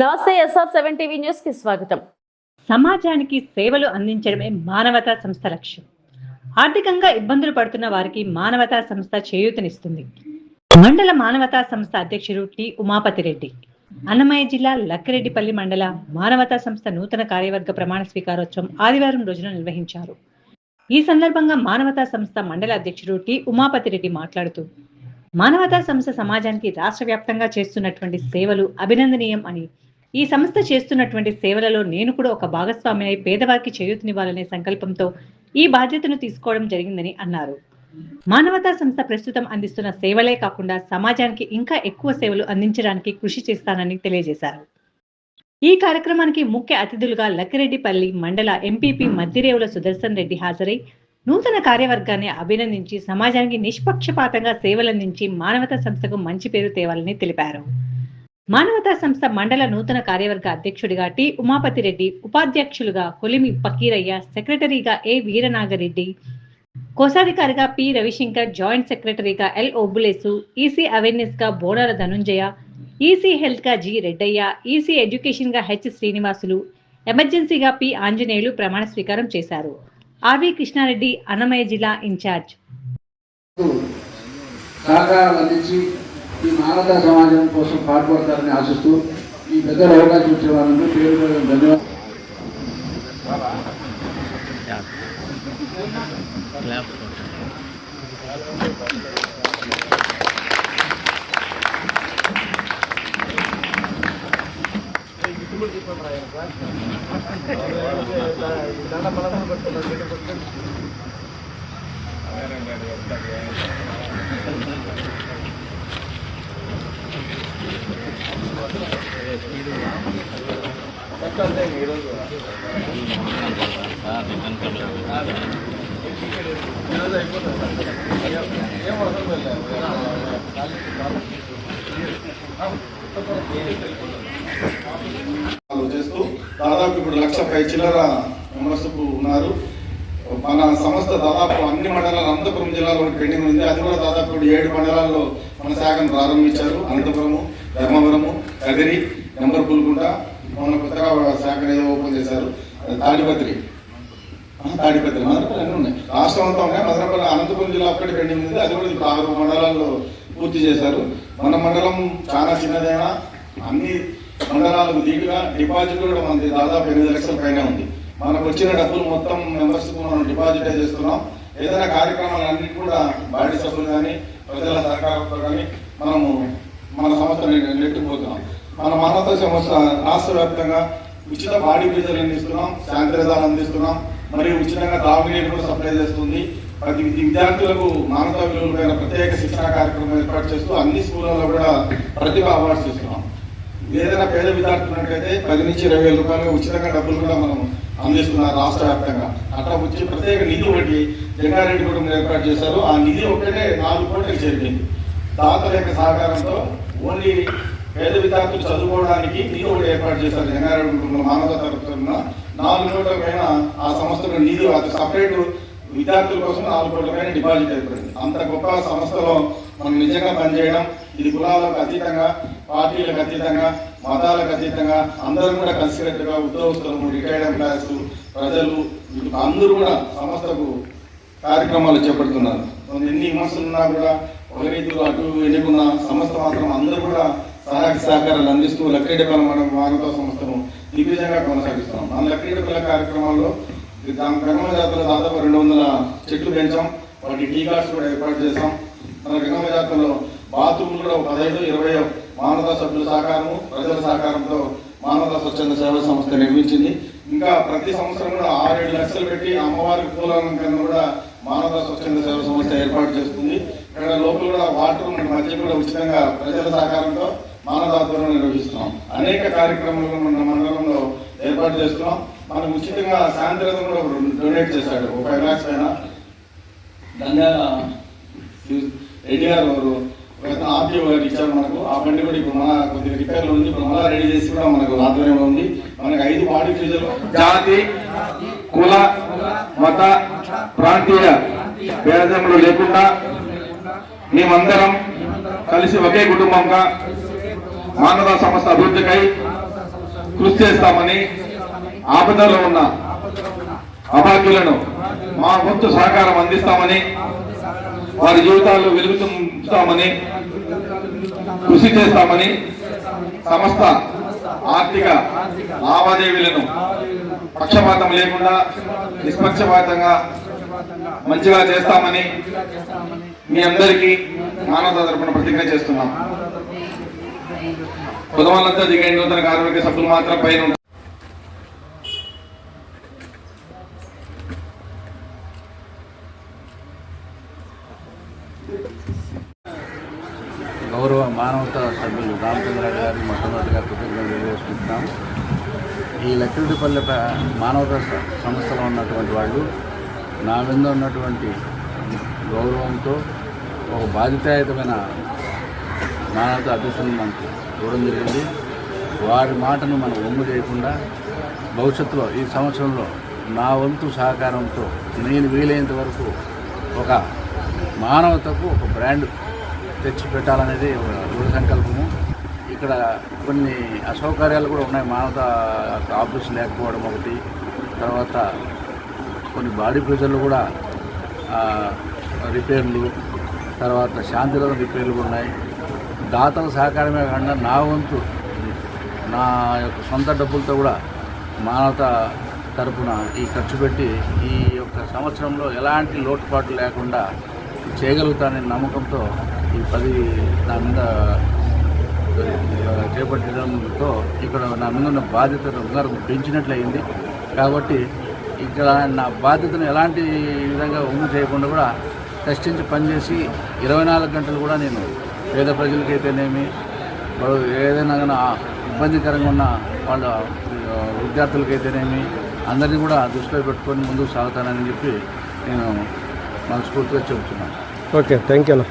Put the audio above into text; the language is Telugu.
నమస్తే ఎస్ఆర్ సెవెన్ టీవీ న్యూస్కి స్వాగతం. సమాజానికి సేవలు అందించడమే మానవతా సంస్థ లక్ష్యం. ఆర్థికంగా ఇబ్బందులు పడుతున్న వారికి మానవతా సంస్థ చేయూతనిస్తుంది. మండల మానవతా సంస్థ అధ్యక్షుడు టి. ఉమాపతి రెడ్డి. అన్నమయ్య జిల్లా లక్కిరెడ్డిపల్లి మండల మానవతా సంస్థ నూతన కార్యవర్గ ప్రమాణ స్వీకారోత్సవం ఆదివారం రోజున నిర్వహించారు. ఈ సందర్భంగా మానవతా సంస్థ మండల అధ్యక్షుడు టి. ఉమాపతి రెడ్డి మాట్లాడుతూ మానవతా సంస్థ సమాజానికి రాష్ట్ర వ్యాప్తంగా చేస్తున్నటువంటి సేవలు అభినందనీయం అని. ఈ సంస్థ చేస్తున్నటువంటి సేవలలో నేను కూడా ఒక భాగస్వామిని పేదవారికి చేయూతనివ్వాలనే సంకల్పంతో ఈ బాధ్యతను తీసుకోవడం జరిగిందని అన్నారు. మానవతా సంస్థ ప్రస్తుతం అందిస్తున్న సేవలే కాకుండా సమాజానికి ఇంకా ఎక్కువ సేవలు అందించడానికి కృషి చేస్తానని తెలియజేశారు. ఈ కార్యక్రమానికి ముఖ్య అతిథులుగా లక్కిరెడ్డిపల్లి మండల ఎంపీపీ మద్దిరేవుల సుదర్శన్ రెడ్డి హాజరై నూతన కార్యవర్గాన్ని అభినందించి సమాజానికి నిష్పక్షపాతంగా సేవలందించి మానవతా సంస్థకు మంచి పేరు తేవాలని తెలిపారు. మానవతా సంస్థ మండల నూతన కార్యవర్గ అధ్యక్షుడిగా టి. ఉమాపతి రెడ్డి ఉపాధ్యక్షులుగా కొలిమి పకీరయ్య సెక్రటరీగా ఏ వీరనాగరెడ్డి కోశాధికారిగా పి. రవిశంకర్ జాయింట్ సెక్రటరీగా ఎల్. ఓబులేసు ఈసీ అవేర్నెస్గా బోనాల ధనుంజయ ఈసీ హెల్త్గా జి. రెడ్డయ్య ఈసీ ఎడ్యుకేషన్గా హెచ్. శ్రీనివాసులు ఎమర్జెన్సీగా పి. ఆంజనేయులు ప్రమాణ స్వీకారం చేశారు. ఆర్వి కృష్ణారెడ్డి అన్నమయ్య జిల్లా ఇన్ఛార్జ్. సహకారం అందించి ఈ మానవతా సమాజం కోసం పాటుపడతారని ఆశిస్తూ ఈ అవకాశం వాళ్ళందరూ పేరు ధన్యవాదాలు. చేస్తూ దాదాపు ఇప్పుడు లక్ష పై చిల్లర మెంబర్స్ ఉన్నారు. మన సంస్థ దాదాపు అన్ని మండలాలు అనంతపురం జిల్లాలో పెండింగ్ ఉంది. అది కూడా దాదాపు ఏడు మండలాల్లో మన శాఖను ప్రారంభించారు. అనంతపురము ధర్మవరము కదిరి నెంబర్ పుల్కుంట మన కొత్తగా శాఖను ఏదో ఓపెన్ చేశారు. తాడిపత్రి. తాడిపత్రి. మదనపల్లి అన్నీ ఉన్నాయి. రాష్ట్రం అంతా ఉన్నాయి. మదనపల్లి అనంతపురం జిల్లా ఒక్కటి పెండింగ్ ఉంది. అది కూడా ఇప్పుడు ఆరు మండలాల్లో పూర్తి చేశారు. మన మండలం చాలా చిన్నదైనా అన్ని మండలాలకు దీటుగా డిపాజిట్ కూడా మనది దాదాపు ఎనిమిది లక్షల పైన ఉంది. మనకు వచ్చిన డబ్బులు మొత్తం మెంబర్స్కు మనం డిపాజిట్ చేస్తున్నాం. ఏదైనా కార్యక్రమాలు అన్ని కూడా బాడీ సభ్యులు కానీ ప్రజల సహకారంతో కానీ మనము మన సంస్థని నెట్టుకుపోతున్నాం. మన మానవత సంస్థ రాష్ట్ర వ్యాప్తంగా ఉచిత బాడీ బ్రీజర్లు అందిస్తున్నాం శానిటైజర్లు అందిస్తున్నాం మరియు ఉచితంగా తాగునీరు కూడా సప్లై చేస్తుంది. ప్రతి విద్యార్థులకు మానవతా విలువలపైన ప్రత్యేక శిక్షణ కార్యక్రమం ఏర్పాటు చేస్తూ అన్ని స్కూళ్ళలో కూడా ప్రతిభ అవార్డ్స్ ఇస్తున్నాం ఏదైనా పేద విద్యార్థులైతే పది నుంచి ఇరవై వేల రూపాయలు ఉచితంగా డబ్బులు కూడా మనం అందిస్తున్నారు రాష్ట్ర వ్యాప్తంగా. అట్లా వచ్చి ప్రత్యేక నిధి ఒకటి జంగారెడ్డి కుటుంబం ఏర్పాటు చేశారు. ఆ నిధి ఒకటే నాలుగు కోట్లకు చేరింది. దాతల యొక్క సహకారంతో ఓన్లీ పేద విద్యార్థులు చదువుకోవడానికి నిధి ఒకటి ఏర్పాటు చేశారు జంగారెడ్డి కుటుంబంలో మానవత తరఫున నాలుగు కోట్ల పైన ఆ సంస్థలో నిధి అది సపరేట్ విద్యార్థుల కోసం నాలుగు కోట్ల పైన డిపాజిట్ అయిపోయింది అంత గొప్ప సంస్థలో మనం నిజంగా పనిచేయడం ఇది కులాలకు అతీతంగా పార్టీలకు అతీతంగా మతాలకు అతీతంగా అందరూ కూడా కలిసికట్టుగా ఉద్యోగస్తులు రిటైర్డ్ ఎంప్లాయర్స్ ప్రజలు అందరూ కూడా సంస్థకు కార్యక్రమాలు చేపడుతున్నారు. ఎన్ని విమర్శలు ఉన్నా కూడా ఒక రైతులు అటు ఎన్నుకున్న సంస్థ మాత్రం అందరూ కూడా సహాయక సహకారాలు అందిస్తూ లక్కేడపల్లి మనం మానవ సంస్థను దిగ్విజయంగా కొనసాగిస్తున్నాం. మన లక్కేడపల్లి కార్యక్రమాల్లో దాని గంగమ్మ జాతరలో దాదాపు రెండు వందల చెట్లు పెంచాం. వాటి టీ కార్డ్స్ కూడా ఏర్పాటు చేశాం. మన గంగమ్మ జాతరలో బాత్రూమ్లు కూడా ఒక పదహైదు ఇరవై మానవతా సభ్యుల సహకారము ప్రజల సహకారంతో మానవతా స్వచ్ఛంద సేవా సంస్థ నిర్మించింది. ఇంకా ప్రతి సంవత్సరం కూడా ఆరేడు లక్షలు పెట్టి అమ్మవారి పూలలంకరణ కూడా మానవతా స్వచ్ఛంద సేవా సంస్థ ఏర్పాటు చేస్తుంది. ఇక్కడ లోపల కూడా వాటర్ మన మధ్య కూడా ఉచితంగా ప్రజల సహకారంతో మానవతాత్వం నిర్వహిస్తున్నాం. అనేక కార్యక్రమాలు మన మండలంలో ఏర్పాటు చేస్తున్నాం. మనం ఉచితంగా శాంతిరథం కూడా డొనేట్ చేశాడు ఒక ఫైవ్ ల్యాక్స్ పైన. నంద్యాల రెడ్డి గారు వారు ఆర్టీఓ గారు ఇచ్చారు మనకు ఆ బండి కూడా ఇప్పుడు మన కొద్దిగా రిపేర్లో ఉంది ఇప్పుడు మళ్ళా రెడీ చేసి కూడా మనకు ఆధ్వర్యంలో ఉంది. మనకు ఐదు బాడీ ఫ్రీజర్లు జాతి కుల మత ప్రాంతీయ భేదములు లేకుండా మేమందరం కలిసి ఒకే కుటుంబంగా మానవ సంస్థ అభివృద్ధికై కృషి చేస్తామని ఆపదలో ఉన్న అభాగ్యులను మా వంతు సహకారం అందిస్తామని వారి జీవితాల్లో వెలుగుతుంటామని కృషి చేస్తామని సమస్త ఆర్థిక లావాదేవీలను పక్షపాతం లేకుండా నిష్పక్షపాతంగా మంచిగా చేస్తామని మీ అందరికీ మానవత తరపున ప్రతిజ్ఞ చేస్తున్నాం. పొదవాళ్ళంతా దిగండి నూతన కార్మిక సభ్యులు మాత్రం పైన మానవతా సభ్యులు రామచంద్రరావు గారిని మొట్టమొదటిగా కృతజ్ఞతలు తెలియజేసుకుంటున్నాం ఈ లక్కిరెడ్డిపల్లె మానవత మానవతా సంస్థలో ఉన్నటువంటి వాళ్ళు నా మీద ఉన్నటువంటి గౌరవంతో ఒక బాధ్యతాయుతమైన మానవత అభ్యర్థులను మనకు చూడడం జరిగింది. వారి మాటను మనం ఒమ్ము చేయకుండా భవిష్యత్తులో ఈ సంవత్సరంలో నా వంతు సహకారంతో నేను వీలైనంత వరకు ఒక మానవతకు ఒక బ్రాండ్ తెచ్చి పెట్టాలనేది దృఢ సంకల్పము. ఇక్కడ కొన్ని అసౌకర్యాలు కూడా ఉన్నాయి. మానవత ఆఫీస్ లేకపోవడం ఒకటి. తర్వాత కొన్ని బాడీ ప్రజలు కూడా రిపేర్లు. తర్వాత శాంతిలో రిపేర్లు కూడా ఉన్నాయి. దాతల సహకారమే కాకుండా నా వంతు నా యొక్క సొంత డబ్బులతో కూడా మానవత తరపున ఈ ఖర్చు పెట్టి ఈ యొక్క సంవత్సరంలో ఎలాంటి లోటుపాట్లు లేకుండా చేయగలుగుతానని నమ్మకంతో ఈ పది నా మీద చేపట్టడంతో ఇక్కడ నా మీద ఉన్న బాధ్యత బంగారం పెంచినట్లయింది. కాబట్టి ఇక్కడ నా బాధ్యతను ఎలాంటి విధంగా ఉమ్ము చేయకుండా కూడా కష్టించి పనిచేసి ఇరవై నాలుగు గంటలు కూడా నేను పేద ప్రజలకైతేనేమి ఏదైనా కానీ ఇబ్బందికరంగా ఉన్న వాళ్ళ విద్యార్థులకైతేనేమి అందరినీ కూడా దృష్టిలో పెట్టుకొని ముందుకు సాగుతానని చెప్పి నేను మనస్ఫూర్తిగా చెబుతున్నాను. ఓకే థ్యాంక్ యూ అన్న.